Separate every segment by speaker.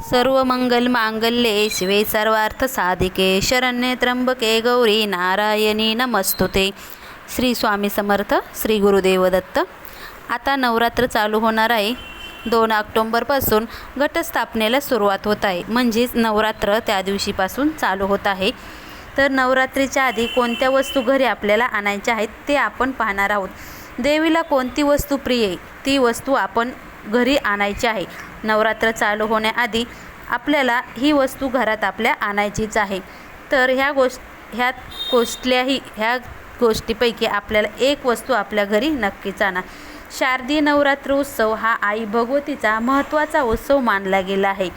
Speaker 1: सर्व मंगल मांगल्ये शिवे सर्वार्थ साधिके. शरण्ये त्र्यंबके गौरी नारायणी नमस्तुते. श्री स्वामी समर्थ श्री गुरुदेव दत्त आता नवरात्र चालू होणार आहे. दोन ऑक्टोंबरपासून घटस्थापनेला सुरुवात होत आहे. म्हणजेच नवरात्र त्या दिवशीपासून चालू होत आहे. तर नवरात्रीच्या आधी कोणत्या वस्तू घरी आपल्याला आणायच्या आहेत ते आपण पाहणार आहोत. देवीला कोणती वस्तू प्रिय आहे? ती वस्तू आपण घरी आणायची आहे. नवरात्र चालू होण्याआधी आपल्याला ही वस्तू घरात आपल्या आणायचीच आहे. तर ह्या गोष्ट ह्या कुठल्याही ह्या गोष्टीपैकी आपल्याला एक वस्तू आपल्या घरी नक्कीच आणा. शारदीय नवरात्र उत्सव हा आई भगवतीचा महत्त्वाचा उत्सव मानला गेला आहे.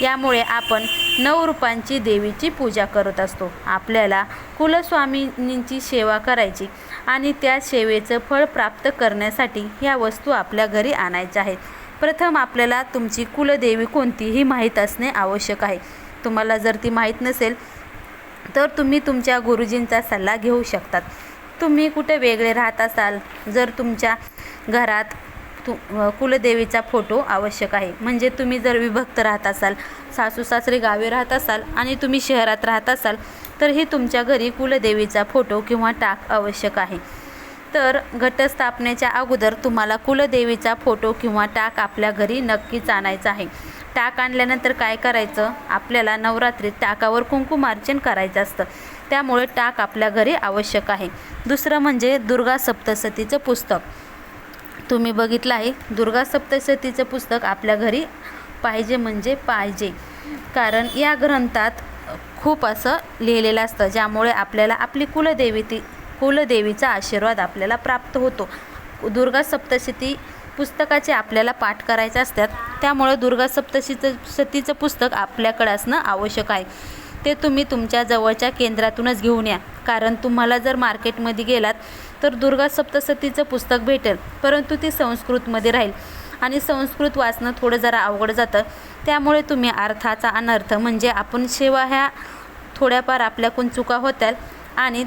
Speaker 1: यामुळे आपण नऊ रूपांची देवीची पूजा करत असतो. आपल्याला कुलस्वामिनींची सेवा करायची आणि त्या सेवेचं फळ प्राप्त करण्यासाठी ह्या वस्तू आपल्या घरी आणायच्या आहेत. प्रथम आपल्याला तुमची कुलदेवी कोणती ही माहीत असणे आवश्यक आहे. तुम्हाला जर ती माहीत नसेल तर तुम्ही तुमच्या गुरुजींचा सल्ला घेऊ शकतात. तुम्ही कुठे वेगळे राहत असाल जर तुमच्या घरात तु कुलदेवीचा फोटो आवश्यक आहे. म्हणजे तुम्ही जर विभक्त राहत असाल सासू सासरे गावी राहत असाल आणि तुम्ही शहरात राहत असाल तर ही तुमच्या घरी कुलदेवीचा फोटो किंवा टाक आवश्यक आहे. तर घटस्थापनेच्या अगोदर तुम्हाला कुलदेवीचा फोटो किंवा टाक आपल्या घरी नक्कीच आणायचा आहे. टाक आणल्यानंतर काय करायचं? आपल्याला नवरात्रीत टाकावर कुंकुमार्चन करायचं असतं. त्यामुळे टाक आपल्या घरी आवश्यक आहे. दुसरं म्हणजे दुर्गा सप्तसतीचं पुस्तक. तुम्ही बघितलं आहे दुर्गा सप्तशतीचं पुस्तक आपल्या घरी पाहिजे म्हणजे पाहिजे. कारण या ग्रंथात खूप असं लिहिलेलं असतं ज्यामुळे आपल्याला आपली कुलदेवी ती कुलदेवीचा आशीर्वाद आपल्याला प्राप्त होतो. दुर्गा सप्तशती पुस्तकाचे आपल्याला पाठ करायचे असतात. त्यामुळे दुर्गा सप्तशीचं सतीचं पुस्तक आपल्याकडे असणं आवश्यक आहे. ते तुम्ही तुमच्या जवळच्या केंद्रातूनच घेऊन या. कारण तुम्हाला जर मार्केटमध्ये गेलात तर दुर्गा सप्तसतीचं पुस्तक भेटेल. परंतु ती संस्कृतमध्ये राहील. आणि संस्कृत वाचणं थोडं जरा अवघड जातं. त्यामुळे तुम्ही अर्थाचा अनर्थ म्हणजे आपण सेवा ह्या थोड्याफार आपल्याकडून चुका होत्याल आणि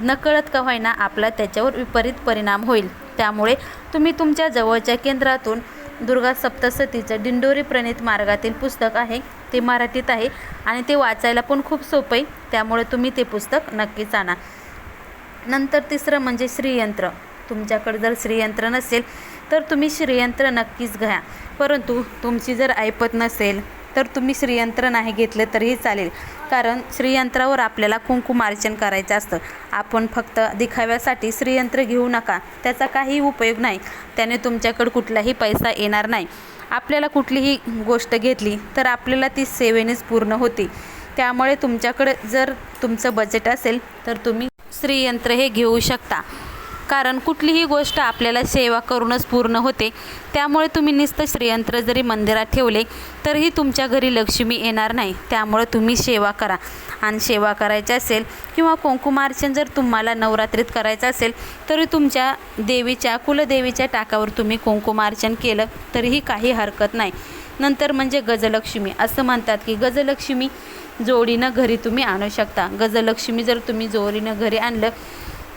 Speaker 1: नकळत का होईना आपला त्याच्यावर विपरीत परिणाम होईल. त्यामुळे तुम्ही तुमच्या जवळच्या केंद्रातून दुर्गा सप्तसतीचं दिंडोरी प्रणित मार्गातील पुस्तक आहे ते मराठीत आहे आणि ते वाचायला पण खूप सोपं आहे त्यामुळे तुम्ही ते पुस्तक नक्कीच आणा. नंतर तिसरं म्हणजे श्रीयंत्र. तुमच्याकडे जर श्रीयंत्र नसेल तर तुम्ही श्रीयंत्र नक्कीच घ्या. परंतु तुमची जर ऐपत नसेल तर तुम्ही श्रीयंत्र नाही घेतलं तरीही चालेल. कारण श्रीयंत्रावर आपल्याला कुंकुमार्चन करायचं असतं. आपण फक्त दिखाव्यासाठी श्रीयंत्र घेऊ नका. त्याचा काही उपयोग नाही. त्याने तुमच्याकडे कुठलाही पैसा येणार नाही. आपल्याला कुठलीही गोष्ट घेतली तर आपल्याला ती सेवेनेच पूर्ण होती. त्यामुळे तुमच्याकडे जर तुमचं बजेट असेल तर तुम्ही श्रीयंत्र हे घेऊ शकता. कारण कुठलीही गोष्ट आपल्याला सेवा करूनच पूर्ण होते. त्यामुळे तुम्ही नुसतं श्रीयंत्र जरी मंदिरात ठेवले तरीही तुमच्या घरी लक्ष्मी येणार नाही. त्यामुळे तुम्ही सेवा करा. आणि सेवा करायची असेल किंवा कुंकुमार्चन जर तुम्हाला नवरात्रीत करायचं असेल तरी तुमच्या देवीच्या कुलदेवीच्या टाकावर तुम्ही कुंकुमार्चन केलं तरीही काही हरकत नाही. नंतर म्हणजे गजलक्ष्मी. असं म्हणतात की गजलक्ष्मी जोडीनं घरी तुम्ही आणू शकता. गजलक्ष्मी जर तुम्ही जोडीनं घरी आणलं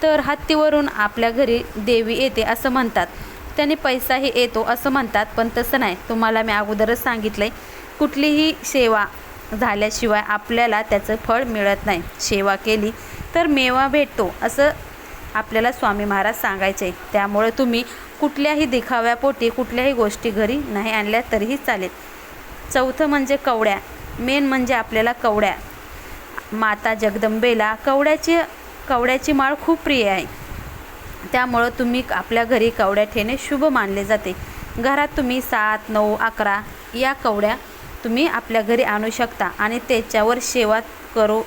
Speaker 1: तर हत्तीवरून आपल्या घरी देवी येते असं म्हणतात. त्याने पैसाही येतो असं म्हणतात पण तसं नाही. तुम्हाला मी अगोदरच सांगितलं आहे कुठलीही सेवा झाल्याशिवाय आपल्याला त्याचं फळ मिळत नाही. सेवा केली तर मेवा भेटतो असं आपल्याला स्वामी महाराज सांगायचे. आहे त्यामुळे तुम्ही कुठल्याही दिखाव्यापोटी कुठल्याही गोष्टी घरी नाही आणल्या तरीही चालेल. चौथं म्हणजे कवड्या. मेन म्हणजे आपल्याला कवड्या. माता जगदंबेला कवड्याची कवड्याची माळ खूप प्रिय आहे. त्यामुळं तुम्ही आपल्या घरी कवड्या ठेणे शुभ मानले जाते. घरात तुम्ही सात नऊ अकरा या कवड्या तुम्ही आपल्या घरी आणू शकता आणि त्याच्यावर सेवा करू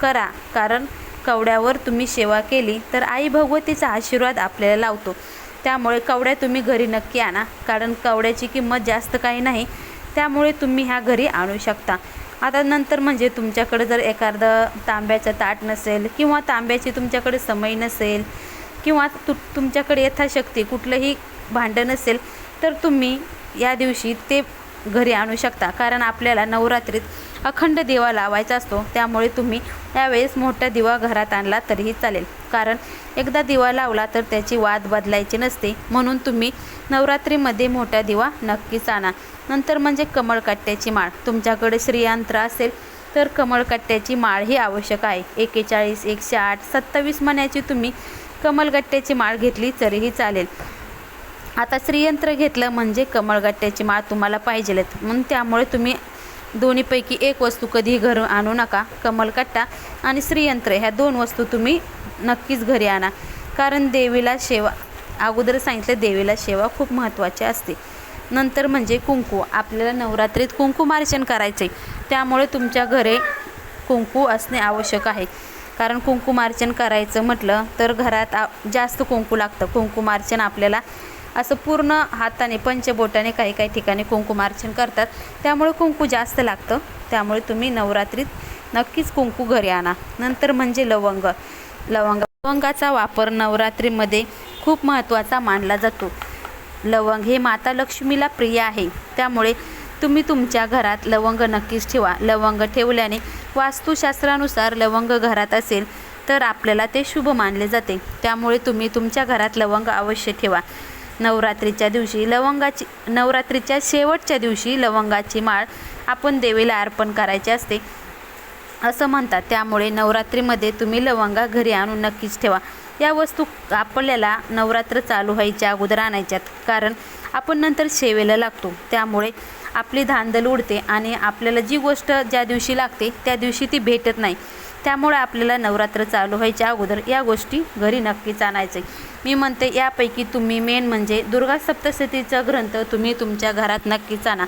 Speaker 1: करा. कारण कवड्यावर तुम्ही सेवा केली तर आई भगवतीचा आशीर्वाद आपल्याला लावतो. त्यामुळे कवड्या तुम्ही घरी नक्की आणा. कारण कवड्याची किंमत जास्त काही नाही. त्यामुळे तुम्ही ह्या घरी आणू शकता. आता नंतर म्हणजे तुमच्याकडे जर एखादं तांब्याचं ताट नसेल किंवा तांब्याची तुमच्याकडे समय नसेल किंवा तु तुमच्याकडे यथाशक्ती कुठलंही भांडं नसेल तर तुम्ही या दिवशी ते घरी आणू शकता. कारण आपल्याला नवरात्रीत अखंड दिवा लावायचा असतो. त्यामुळे तुम्ही यावेळेस मोठा दिवा घरात आणला तरीही चालेल. कारण एकदा दिवा लावला तर त्याची वाद बदलायची नसते. म्हणून तुम्ही नवरात्रीमध्ये मोठा दिवा नक्कीच आणा. नंतर म्हणजे कमळकट्ट्याची माळ. तुमच्याकडे श्रीयंत्र असेल तर कमळकट्ट्याची माळ ही आवश्यक आहे. एकेचाळीस एकशे आठ सत्तावीस मण्याची तुम्ही कमलगट्ट्याची माळ घेतली तरीही चालेल. आता श्रीयंत्र घेतलं म्हणजे कमळगट्ट्याची माळ तुम्हाला पाहिजेलच. म्हणून त्यामुळे तुम्ही दोन्हीपैकी एक वस्तू कधीही घरून आणू नका. कमलकट्टा आणि श्रीयंत्र ह्या दोन वस्तू तुम्ही नक्कीच घरी आणा. कारण देवीला सेवा अगोदर सांगितलं देवीला सेवा खूप महत्त्वाची असते. नंतर म्हणजे कुंकू आपल्याला नवरात्रीत कुंकुमार्चन करायचे त्यामुळे तुमच्या घरे कुंकू असणे आवश्यक आहे. कारण कुंकुमार्चन करायचं म्हटलं तर घरात आ जास्त कुंकू लागतं. कुंकुमार्चन आपल्याला असं पूर्ण हाताने पंचबोटाने काही काही ठिकाणी कुंकुमार्चन करतात. त्यामुळे कुंकू जास्त लागतं. त्यामुळे तुम्ही नवरात्रीत नक्कीच कुंकू घरी आणा. नंतर म्हणजे लवंग. लवंग लवंगाचा वापर नवरात्रीमध्ये खूप महत्त्वाचा मानला जातो. लवंग हे माता लक्ष्मीला प्रिय आहे. त्यामुळे तुम्ही तुमच्या घरात लवंग नक्कीच ठेवा. लवंग ठेवल्याने वास्तुशास्त्रानुसार लवंग घरात असेल तर आपल्याला ते शुभ मानले जाते. त्यामुळे तुम्ही तुमच्या घरात लवंग अवश्य ठेवा. नवरात्रीच्या दिवशी लवंगाची नवरात्रीच्या शेवटच्या दिवशी लवंगाची माळ आपण देवीला अर्पण करायची असते. असं म्हणतात. त्यामुळे नवरात्रीमध्ये तुम्ही लवंगा घरी आणून नक्कीच ठेवा. या वस्तू आपल्याला नवरात्र चालू व्हायच्या अगोदर आणायच्यात. कारण आपण नंतर सेवेला लागतो. त्यामुळे आपली धांदल उडते आणि आपल्याला जी गोष्ट ज्या दिवशी लागते त्या दिवशी ती भेटत नाही. त्यामुळे आपल्याला नवरात्र चालू व्हायच्या अगोदर या गोष्टी घरी नक्कीच आणायचे मी म्हणते यापैकी तुम्ही मेन म्हणजे दुर्गा सप्तशतीचा ग्रंथ तुम्ही तुमच्या घरात नक्कीच आणा.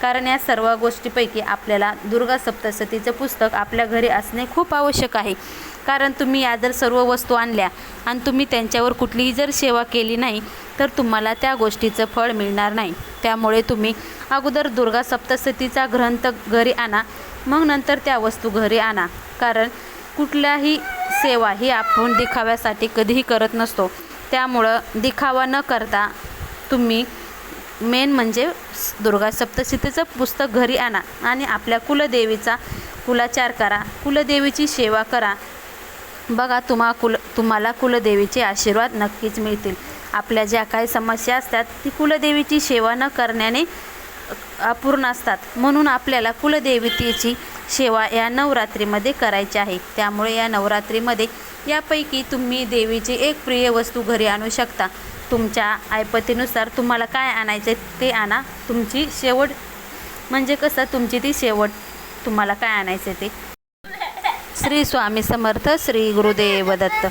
Speaker 1: कारण या सर्व गोष्टीपैकी आपल्याला दुर्गा सप्तशतीचं पुस्तक आपल्या घरी असणे खूप आवश्यक आहे. कारण तुम्ही या जर सर्व वस्तू आणल्या आणि तुम्ही त्यांच्यावर कुठलीही जर सेवा केली नाही तर तुम्हाला त्या गोष्टीचं फळ मिळणार नाही. त्यामुळे तुम्ही अगोदर दुर्गा सप्तशतीचा ग्रंथ घरी आणा मग नंतर त्या वस्तू घरी आणा. कारण कुठल्याही सेवा ही आपण दिखाव्यासाठी कधीही करत नसतो. त्यामुळं दिखावा न करता तुम्ही मेन म्हणजे दुर्गा सप्तशतीचं पुस्तक घरी आणा आणि आपल्या कुलदेवीचा कुलाचार करा कुलदेवीची सेवा करा. बघा तुम्हा कुल तुम्हाला कुलदेवीचे आशीर्वाद नक्कीच मिळतील. आपल्या ज्या काही समस्या असतात ती कुलदेवीची सेवा न करण्याने अपूर्ण असतात. म्हणून आपल्याला कुलदेवतेची सेवा या नवरात्रीमध्ये करायची आहे. त्यामुळे या नवरात्रीमध्ये यापैकी तुम्ही देवीची एक प्रिय वस्तू घरी आणू शकता. तुमच्या ऐपतीनुसार तुम्हाला काय आणायचे ते आणा. तुमची शेवट म्हणजे कसं? तुमची ती शेवट तुम्हाला काय आणायचं ते. श्री स्वामी समर्थ श्री गुरुदेव दत्त.